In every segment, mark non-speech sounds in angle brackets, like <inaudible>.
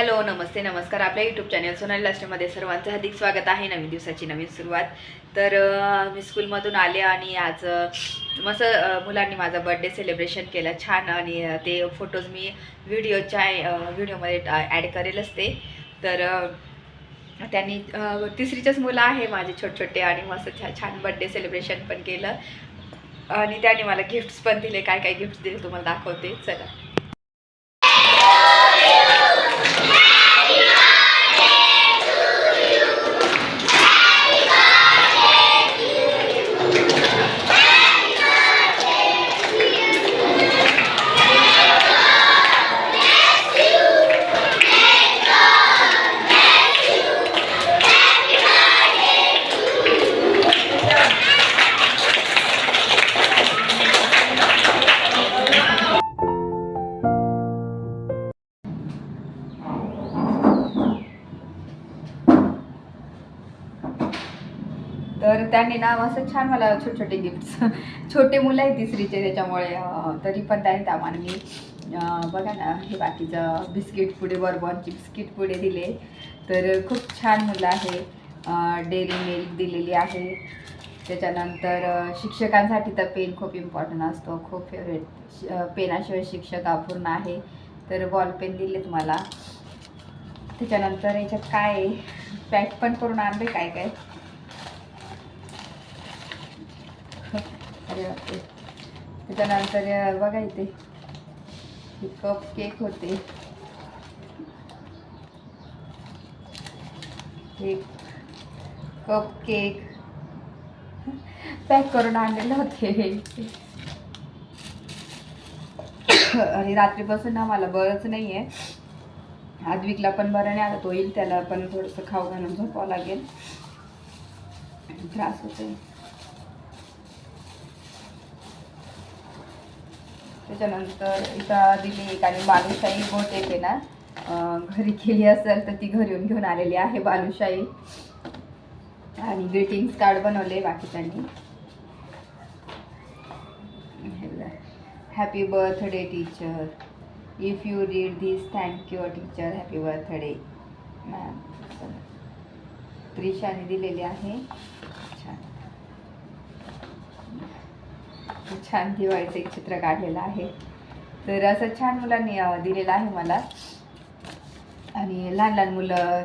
Hello नमस्ते नमस्कार. आपल्या YouTube channel Sonali लास्टमध्ये सर्वांचं हार्दिक स्वागत आहे. नवीन दिवसाची नवीन सुरुवात. तर मी स्कूलमधून आले आणि आज मस्त मुलांनी माझा बर्थडे सेलिब्रेशन केलं. छान आणि ते फोटोज मी व्हिडिओच्या व्हिडिओमध्ये ॲड करेलच ते. तर त्यांनी तिसरीचेच मुलं आहे माझे छोटे छोटे आणि मस्त छा- छान बड्डे सेलिब्रेशन पण केलं. आणि त्याने मला गिफ्ट्स पण दिले. काय काय गिफ्ट्स दिले तुम्हाला दाखवते. चला. तर त्यांनी ना असं छान मला छोटे छोटे गिफ्ट्स छोटे मुलं आहे तिसरीचे त्याच्यामुळे तरी पण त्यांनी त्यामाने मी बघा ना हे बाकीचं बिस्किट पुढे बर्बॉनची बिस्किट पुढे दिले. तर खूप छान मुलं आहे. डेअरी मिल्क दिलेली आहे. त्याच्यानंतर शिक्षकांसाठी तर पेन खूप इम्पॉर्टंट असतो. खूप फेवरेट पेनाशिवाय शिक्षक अपूर्ण आहे. तर बॉल पेन दिले तुम्हाला. त्याच्यानंतर याच्यात काय पॅक <laughs> पण करून आणले काय काय अरे बापरे त्याच्यानंतर बघा इथे. कप केक होते. हे कप केक. पॅक करून आणलेले होते. आणि रात्रीपासून ना मला बरंच नाही आहे आद्विकला पण बरं नाही आलं. तो येईल त्याला पण थोडंसं खाऊ घालून झोपावं लागेल. त्रास होतोय. त्याच्यानंतर इथं दिली एक आणि बालुशाही बोट येते ना घरी केली असेल तर ती घरी येऊन घेऊन आलेली आहे बालुशाही. आणि ग्रीटिंग्स कार्ड बनवले बाकीच्यांनी. Happy birthday teacher if you read this thank you teacher happy birthday ma'am त्रिशाने दिलेली आहे. छान छान दिवाळीचं एक चित्र काढलेलं आहे. तर असं छान मुलांनी दिलेलं आहे मला. आणि लहान लहान मुलं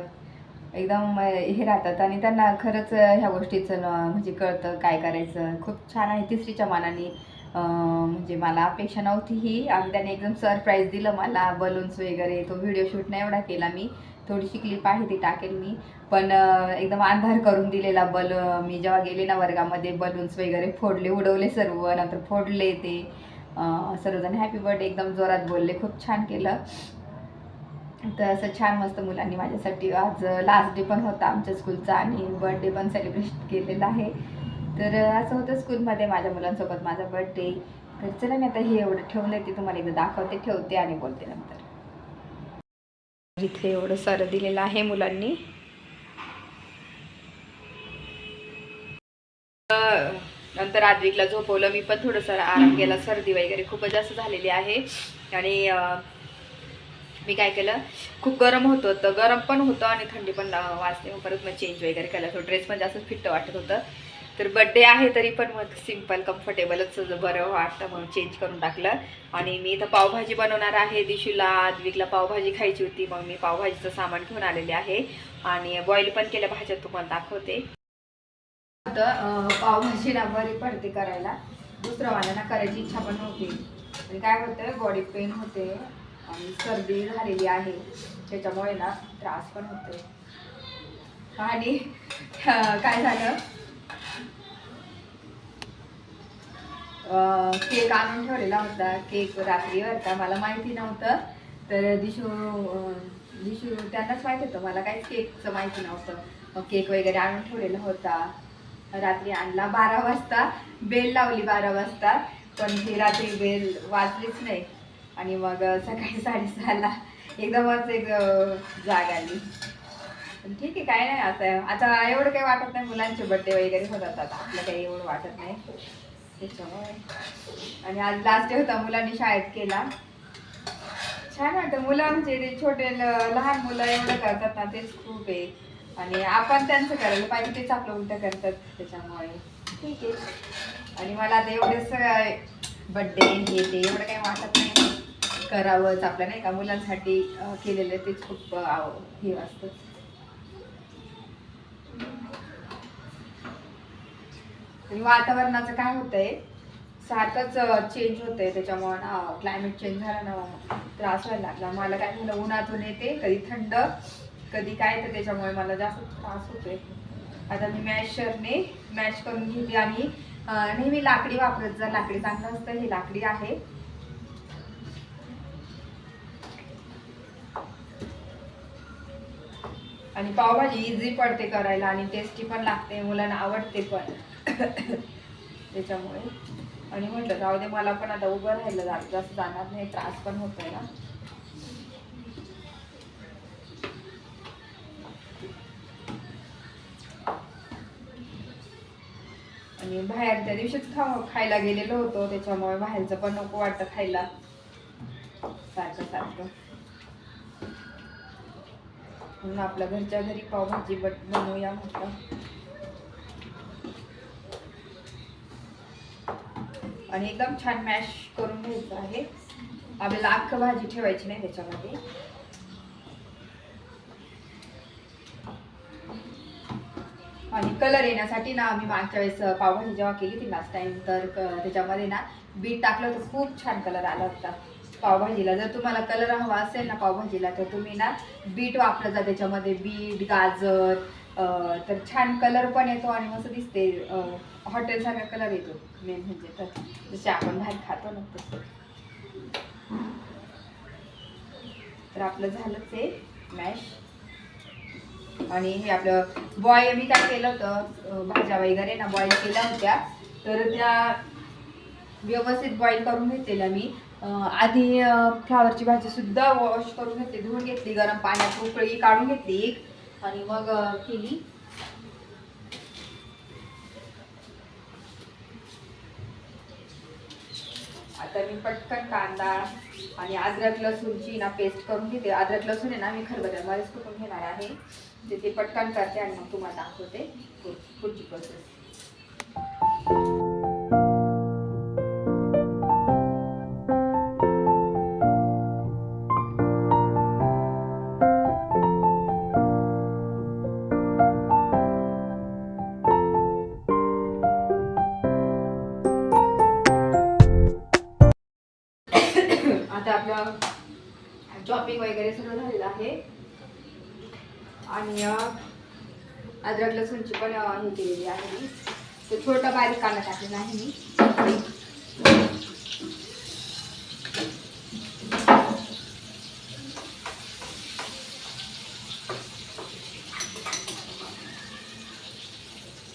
एकदम हे राहतात आणि त्यांना खरंच ह्या गोष्टीचं न- म्हणजे कळतं काय करायचं. खूप छान आहे तिसरीच्या मानाने म्हणजे मला अपेक्षा नव्हती ही. आणि त्याने एकदम सरप्राईज दिलं मला. बलून्स वगैरे तो व्हिडिओ शूट नाही एवढा केला मी. थोडीशी क्लिप आहे ती टाकेल मी. पण एकदम अंधार करून दिलेला बल मी जेव्हा गेले ना वर्गामध्ये बलून्स वगैरे फोडले उडवले सर्व नंतर फोडले ते. सर्वजण हॅपी बर्थडे एकदम जोरात बोलले खूप छान केलं. तर असं छान मस्त मुलांनी माझ्यासाठी आज लास्ट डे पण होता आमच्या स्कूलचा आणि बर्थडे पण सेलिब्रेट केलेला आहे. तर असं होतं स्कूलमध्ये माझ्या मुलांसोबत माझा बर्थडे तर चला मी आता हे एवढं ठेवलं ते तुम्हाला एकदा दाखवते ठेवते आणि बोलते नंतर. इथे एवढं सारं दिलेलं आहे मुलांनी. नंतर आद्विकला झोपवलं मी पण थोडंसं आराम केला. सर्दी वगैरे खूपच जास्त झालेली आहे. आणि मी काय केलं खूप गरम होत होतं. गरम पण होतं आणि थंडी पण वाजते. मग परत मग चेंज वगैरे केला. तो ड्रेस पण जास्त फिट्ट वाटत होतं. तर बड्डे आहे तरी पण मग सिंपल कम्फर्टेबलच बरं वाटतं म्हणून चेंज करून टाकलं. आणि मी इथं पावभाजी बनवणार आहे. दिशूला आद्विकला पावभाजी खायची होती मग मी पावभाजीचं सामान घेऊन आलेले आहे. आणि बॉईल पण केल्या भाज्या तुम्हाला दाखवते. होतं पावभाजी बरी पडते करायला. दुसऱ्या वाल्यांना ना करायची इच्छा पण नव्हती आणि काय होतं बॉडी पेन होते आणि सर्दी झालेली आहे. त्याच्यामुळे ना त्रास पण होते आणि काय झालं? केक आणून ठेवलेला होता. केक रात्रीवर का मला माहिती नव्हतं. तर दिशू दिशू त्यांनाच माहीत होतं. मला काहीच केकचं माहिती नव्हतं. मग केक वगैरे आणून ठेवलेला होता. रात्री आणला बारा वाजता. बेल लावली बारा वाजता. पण ती रात्री बेल वाजलीच नाही. आणि मग सकाळी साडेसहाला एकदमच एक जाग आली. पण ठीक आहे काय नाही. आता आता एवढं काही वाटत नाही. मुलांचे बड्डे वगैरे होतात. आता आपलं काही एवढं वाटत नाही. त्याच्यामुळे. आणि आज लास्ट डे होता मुलांनी शाळेत केला. छान वाटतं मुलं म्हणजे ते छोटे लहान मुलं एवढं करतात ना तेच खूप आहे. आणि आपण त्यांचं करायला पाहिजे तेच आपलं उलटं करतात त्याच्यामुळे. ठीक आहे. आणि मला ते एवढेच बड्डे हे ते एवढं काही वाटत नाही. करावंच आपल्या नाही का? मुलांसाठी केलेलं तेच खूप हे वाटतं आणि वातावरणाचं काय होतंय? सारखंच चेंज होतंय. त्याच्यामुळे ना क्लायमेट चेंज झाला ना त्रास व्हायला लागला. मला काय झालं उन्हातून येते कधी थंड कधी काय तर त्याच्यामुळे मला जास्त त्रास होतोय. आता मी मॅशरने मॅश करून घेते आणि नेहमी लाकडी वापरत जर लाकडी चांगलं असतं ही लाकडी आहे. आणि पावभाजी इझी पडते करायला आणि टेस्टी पण लागते मुलांना आवडते पण. त्याच्यामुळे. आणि म्हटलं जाऊ दे मला पण आता उभं राहिलं जा जास्त जाणार नाही त्रास पण होतोय ना. आणि बाहेर त्या दिवशीच खा खायला गेलेलो होतो त्याच्यामुळे बाहेरचं पण नको वाटतं खायला. सारखं सारखं. म्हणून आपल्या घरच्या घरी पावभाजी बट बनवूया म्हटलं. आणि एकदम छान मॅश करून घ्यायचं आहे. आपल्याला अख्ख भाजी ठेवायची नाही त्याच्यामध्ये. आणि कलर येण्यासाठी ना आम्ही मागच्या वेळेस पावभाजी जेव्हा केली ती लास्ट टाइम तर क- त्याच्यामध्ये ना बीट टाकलं तर खूप छान कलर आला होता. पावभाजीला जर तुम्हाला कलर हवा असेल ना पावभाजीला तर तुम्ही ना बीट वापरत जा त्याच्यामध्ये. बीट गाजर तर छान कलर पण येतो आणि मस्त दिसते. हॉटेल सारखा कलर येतो मेन म्हणजे तर. जसे आपण बाहेर खातो ना तसं. तर आपलं झालंच आहे मॅश आणि हे आपलं बॉय मी काय केलं होतं भाज्या वगैरे ना बॉईल केल्या होत्या. तर त्या व्यवस्थित बॉईल करून घेतलेल्या मी. आधी फ्लावरची भाजी सुद्धा वॉश करून घेतली धुवून घेतली गरम पाण्यात उकळी काढून घेतली. एक आणि मग केली. आता मी पटकन कांदा आणि अद्रक लसूणची ना पेस्ट करून घेते. अद्रक लसूण आहे ना मी खरबत्यामध्येच कुठून घेणार आहे. ते ते पटकन करते आणि मग तुम्हाला दाखवते पुढची प्रोसेस चॉपिंग वगैरे सगळं झालेलं आहे. आणि अद्रक लसूणची पण हे केलेली आहे. मी तर छोटा बारीक कांदा टाकलेला आहे मी.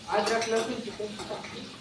अद्रक लसूणची पेस्ट टाकली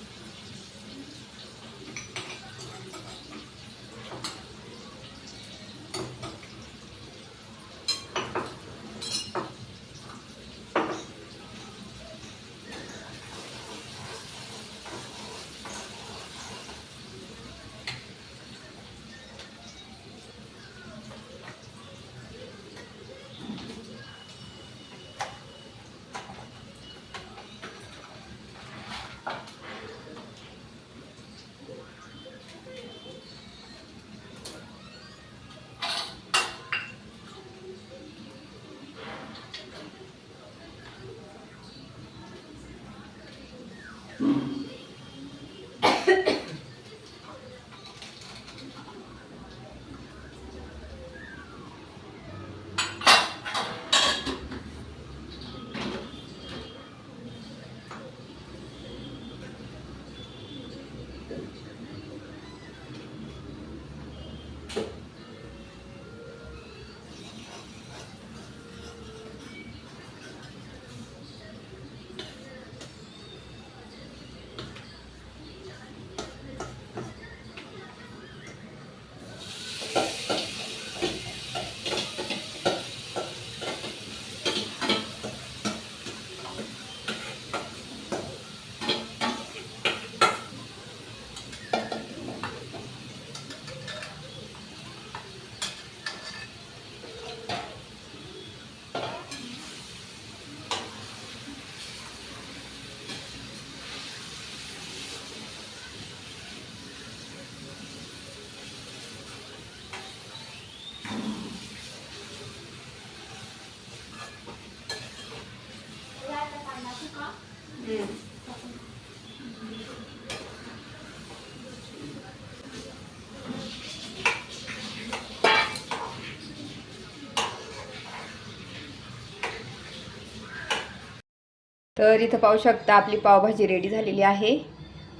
तर इथं पाहू शकता आपली पावभाजी रेडी झालेली आहे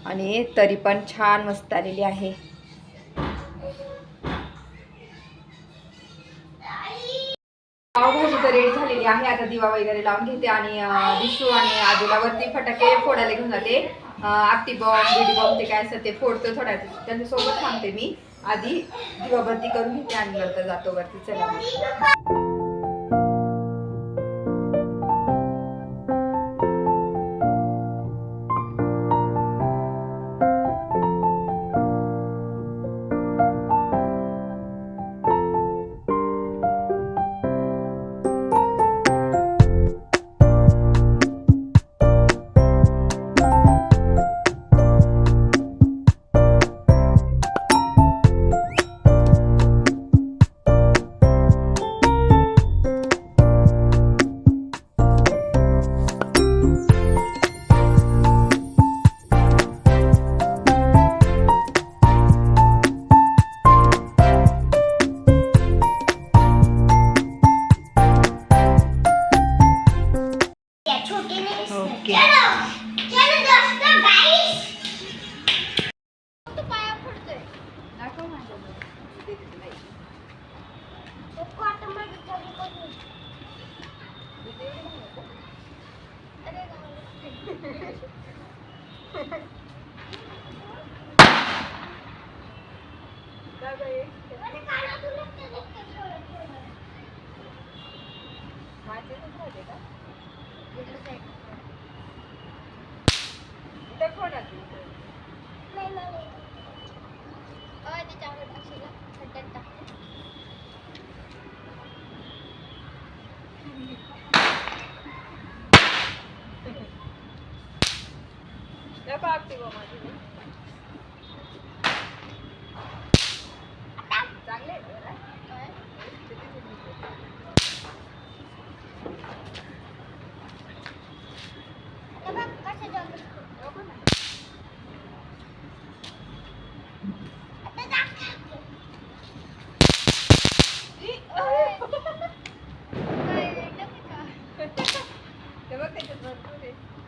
आणि तरी पण छान मस्त आलेली आहे. पावभाजी तर रेडी झालेली आहे. आता दिवा वगैरे लावून घेते आणि विशू आणि आदुलावरती फटाके फोडायला घेऊन जाते. आत्ती बॉम्ब बिडी बॉम्ब ते काय असतं ते फोडतो थोडा त्यांच्यासोबत थांबते मी. आधी दिवाबत्ती करून घेते आणि नंतर जातो वरती. चला Thank <laughs> you. Te voy a que te torture.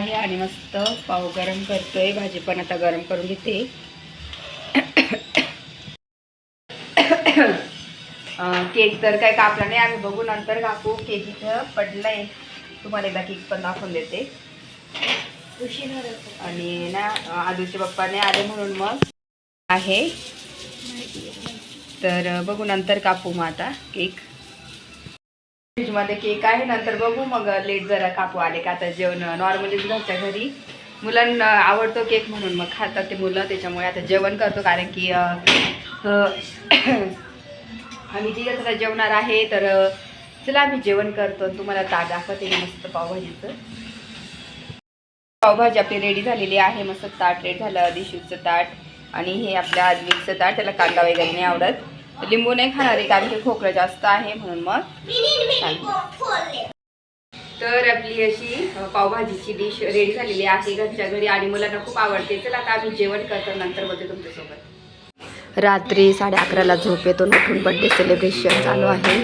आहे आणि मस्त पाव गरम करतोय. भाजी पण आता गरम करून घेते. केक तर काय कापला नाही. आम्ही बघू नंतर कापू. केक इथं पडलाय. तुम्हाला एकदा केक पण दाखवून देते. आणि ना आदूच्या पप्पाने आले म्हणून मग आहे. तर बघू नंतर कापू मग आता केक. फ्रीजमध्ये केक आहे. नंतर बघू मग लेट जरा कापू आले का आता जेवण. नॉर्मली घरच्या घरी मुलांना आवडतो केक म्हणून मग खातात ते मुलं. त्याच्यामुळे आता जेवण करतो कारण की आम्ही तिघं जरा जेवणार आहे. तर चला आम्ही जेवण करतो तुम्हाला ताट दाखवते मस्त पावभाजीचं. पावभाजी आपली रेडी झालेली आहे. मस्त ताट रेडी झालं. दिशूचं ताट आणि हे आपल्या आजवीचं ताट. त्याला कांदा वगैरे नाही आवडत. लिंबू नाही खाणार आहे कारण की खोकलं जास्त आहे म्हणून मग तर आपली अशी पावभाजीची डिश रेडी झालेली आहे घरच्या घरी आणि मुलांना खूप आवडते. चला आता आम्ही जेवण करतो नंतर बोलते तुमच्यासोबत. रात्री साडे अकराला झोप येतो उठून बड्डे सेलिब्रेशन चालू आहे.